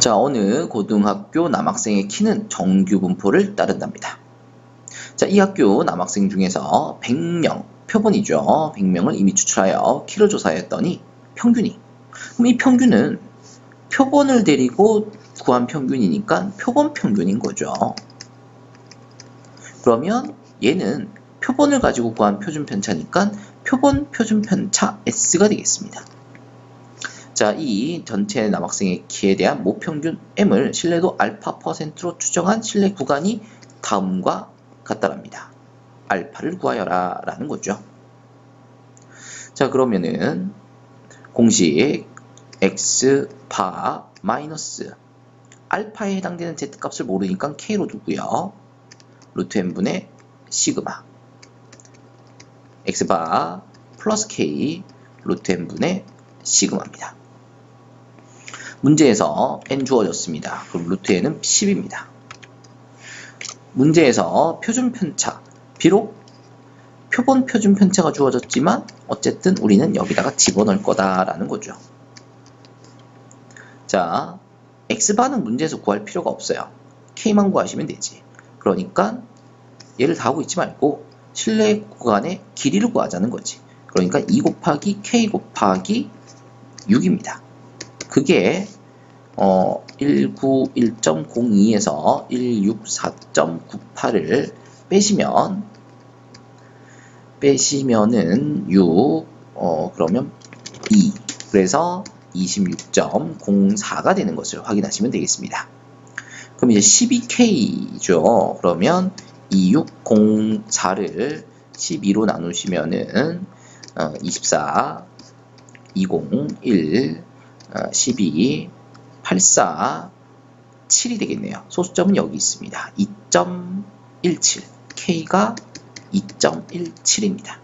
자, 어느 고등학교 남학생의 키는 정규 분포를 따른답니다. 자, 이 학교 남학생 중에서 100명, 표본이죠. 100명을 이미 추출하여 키를 조사했더니 평균이. 그럼 이 평균은 표본을 데리고 구한 평균이니까 표본 평균인 거죠. 그러면 얘는 표본을 가지고 구한 표준 편차니까 표본 표준 편차 S가 되겠습니다. 자, 이 전체 남학생의 키에 대한 모평균 M을 신뢰도 알파 퍼센트로 추정한 신뢰 구간이 다음과 같다랍니다. 알파를 구하여라 라는 거죠. 자, 그러면은 공식 x 바 마이너스 알파에 해당되는 z 값을 모르니까 k로 두고요. 루트 n분의 시그마 x 바 플러스 k 루트 n분의 시그마입니다. 문제에서 n 주어졌습니다. 그럼 루트 n은 10입니다. 문제에서 표준 편차 비록 표본 표준 편차가 주어졌지만 어쨌든 우리는 여기다가 집어넣을 거다라는 거죠. 자, x바는 문제에서 구할 필요가 없어요. k만 구하시면 되지. 그러니까 얘를 다 하고 있지 말고 실내 구간의 길이를 구하자는 거지. 그러니까 2 곱하기 k 곱하기 6입니다. 그게 어, 191.02에서 164.98을 빼시면 빼시면은 6 어, 그러면 2 그래서 26.04가 되는 것을 확인하시면 되겠습니다. 그럼 이제 12K죠. 그러면 2604를 12로 나누시면은 어, 24, 201, 어, 12, 84, 7이 되겠네요. 소수점은 여기 있습니다. 2.17. K가 2.17입니다.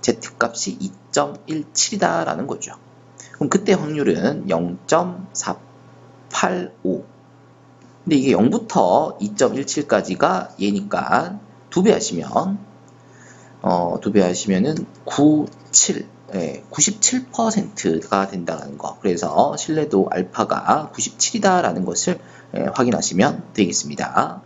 Z값이 2.17이다라는 거죠. 그럼 그때 확률은 0.485. 근데 이게 0부터 2.17까지가 얘니까 두 배 하시면 어, 두 배 하시면은 97, 예, 97%가 된다는 거. 그래서 신뢰도 알파가 97이다라는 것을 예, 확인하시면 되겠습니다.